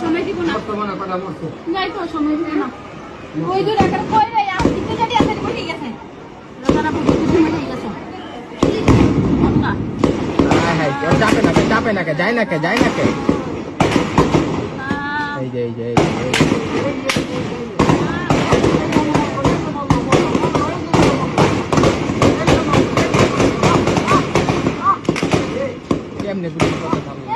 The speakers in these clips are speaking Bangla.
সময় না। কে। যায় না। কে কেমনে কথা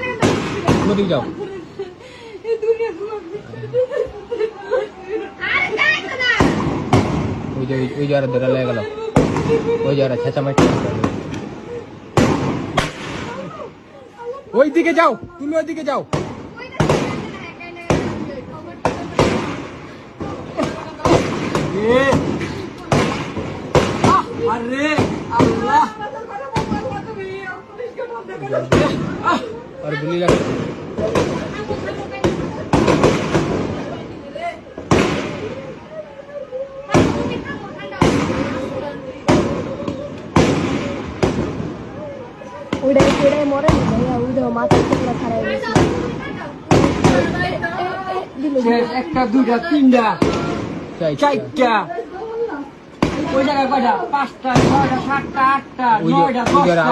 घूमो दिख जाओ वो जा रहा दरा लगेगा वो जा रहा छचा मच ওই দিকে যাও তুমি ওই দিকে যাও আরে আল্লাহ আর ভুলি রাখো একটা দুটা তিনটা চারটা। ওই জায়গায় কয়টা? পাঁচটা ছয়টা সাতটা আটটা নয়টা দশটা।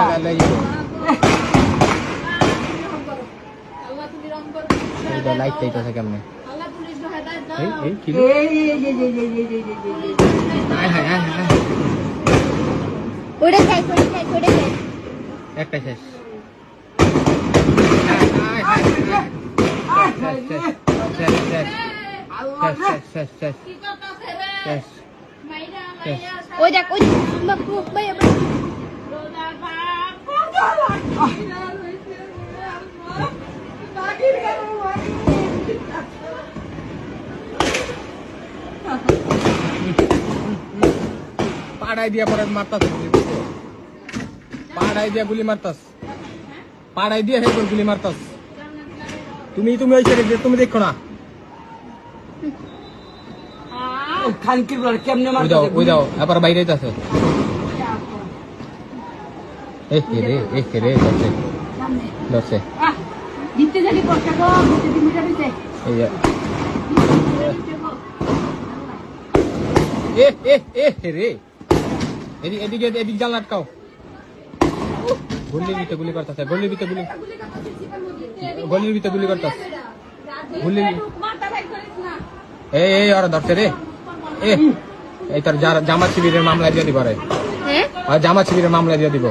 এটা লাইট টাইট আছে কেমনে? এই এই কি ওটা শেষ ওটা শেষ ওটা শেষ। শেষ ওই দেখ ওই ভাই পাড়াই দিয়া পরে মারতাস পাড়াই দিয়া গুলি মারতাস পাড়াই দিয়া হেরপর গুলি মারতাস তুমি তুমি ওই সাইডে তুমি দেখো না। খানকির কেমনে মারতে ওই দাও আবার বাইরে যাচ্ছে এই রে এই রে ধরছে ধরছে দিতে জানি কষ্ট গো দিতে দিতে দিতে এই যে। এ এ এ রে। এদিকে এদিকে জাল আটকাও। গলির ভিতরে গুলি করতেছে গলির ভিতরে গুলি। গলির ভিতরে গুলি করতেছে। গুলি এই এই ওরা ধরছে রে। এ এই তোর জামাত শিবিরের মামলা দিয়ে দিব রে। জামা আর জামাত শিবিরের মামলা দিয়ে দিব।